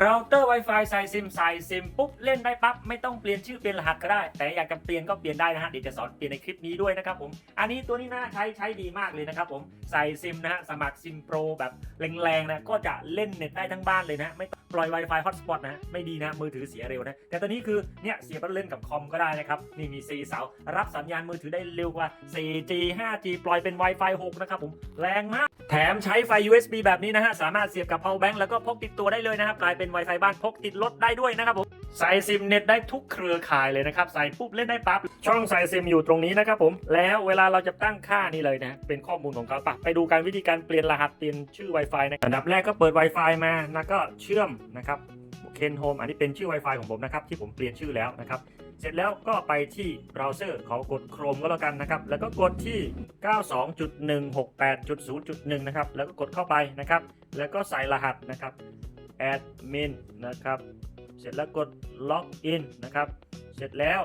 เราเตอร์ Wi-Fi ใส่ซิมใส่ซิมปุ๊บเล่นได้ปั๊บไม่ต้องเปลี่ยนชื่อเปลี่ยนรหัสก็ได้ แต่อยากจะเปลี่ยนก็เปลี่ยนได้นะฮะเดี๋ยวจะสอนเปลี่ยนในคลิปนี้ด้วยนะครับผมอันนี้ตัวนี้น่าใช้ใช้ดีมากเลยนะครับผมใส่ซิมนะฮะสมัครซิมโปรแบบแรงๆนะก็จะเล่นเน็ตได้ทั้งบ้านเลยนะไม่ปล่อย Wi-Fi hotspot นะไม่ดีนะมือถือเสียเร็วนะ แต่ตัวนี้คือเนี่ยเสียบเล่นกับคอมก็ได้นะครับ นี่มี4เสารับสัญญาณมือถือได้เร็วกว่า 4G 5G ปล่อยเป็น Wi-Fi 6 นะครับผมแรงมาก แถมใช้ไฟ USB แบบนี้นะฮะ สามารถเสียบกับ power bank แล้วก็พกติดตัวได้เลยนะครับ กลายเป็น Wi-Fi บ้านพกติดรถได้ด้วยนะครับผมใส่ซิมเน็ตได้ทุกเครือข่ายเลยนะครับ ใส่ปุ๊บเล่นได้ปั๊บ ช่องใส่ซิมอยู่ตรงนี้นะครับผม แล้วเวลาเราจะตั้งค่านี่เลยนะ เป็นข้อมูลของเขาปะไปดูการวิธีการเปลี่ยนรหัสเปลี่ยนชื่อ Wi-Fi นะ อันดับแรกก็เปิด Wi-Fi มา แล้วก็เชื่อมนะครับเคนโฮมอันนี้เป็นชื่อ Wi-Fi ของผมนะครับ ที่ผมเปลี่ยนชื่อแล้วนะครับ เสร็จแล้วก็ไปที่เบราว์เซอร์ขอกด Chrome ก็แล้วกันนะครับ แล้วก็กดที่ 92.168.0.1 นะครับ แล้วก็กดเข้าไปนะครับ แล้วก็ใส่รหัสนะครับ admin นะครับ เสร็จแล้วกด login นะครับ เสร็จแล้ว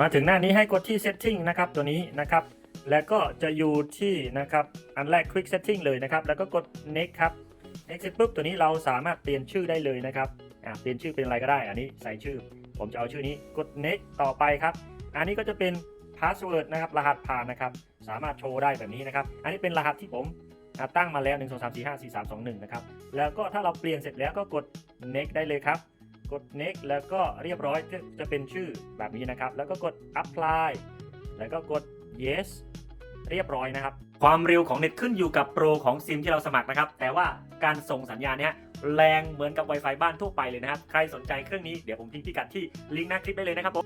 มาถึงหน้านี้ให้กดที่ setting นะครับตัวนี้นะครับ แล้วก็จะอยู่ที่นะครับ อันแรก quick setting เลยนะครับ แล้วก็กด next ครับ next เสร็จปุ๊บตัวนี้เราสามารถเปลี่ยนชื่อได้เลยนะครับอะเปลี่ยนชื่อเป็นอะไรก็ได้ อันนี้ใส่ชื่อ ผมจะเอาชื่อนี้กด next ต่อไปครับ อันนี้ก็จะเป็น password นะครับ รหัสผ่านนะครับ สามารถโชว์ได้แบบนี้นะครับ อันนี้เป็นรหัสที่ผมตั้งมาแล้ว 1 2 3 4 5 4 3 2 1 นะครับ แล้วก็ถ้าเราเปลี่ยนเสร็จแล้วก็กด next ได้เลยครับ กด next แล้วก็เรียบร้อยจะจะเป็นชื่อแบบนี้นะครับ แล้วก็กด apply แล้วก็กด yes เรียบร้อยนะครับ ความเร็วของเน็ตขึ้นอยู่กับโปรของซิมที่เราสมัครนะครับ แต่ว่าการส่งสัญญาณเนี้ยแรงเหมือนกับ Wi-Fi บ้านทั่วไปเลยนะครับ ใครสนใจเครื่องนี้เดี๋ยวผมทิ้งพิกัดที่ลิงก์หน้าคลิปได้เลยนะครับผม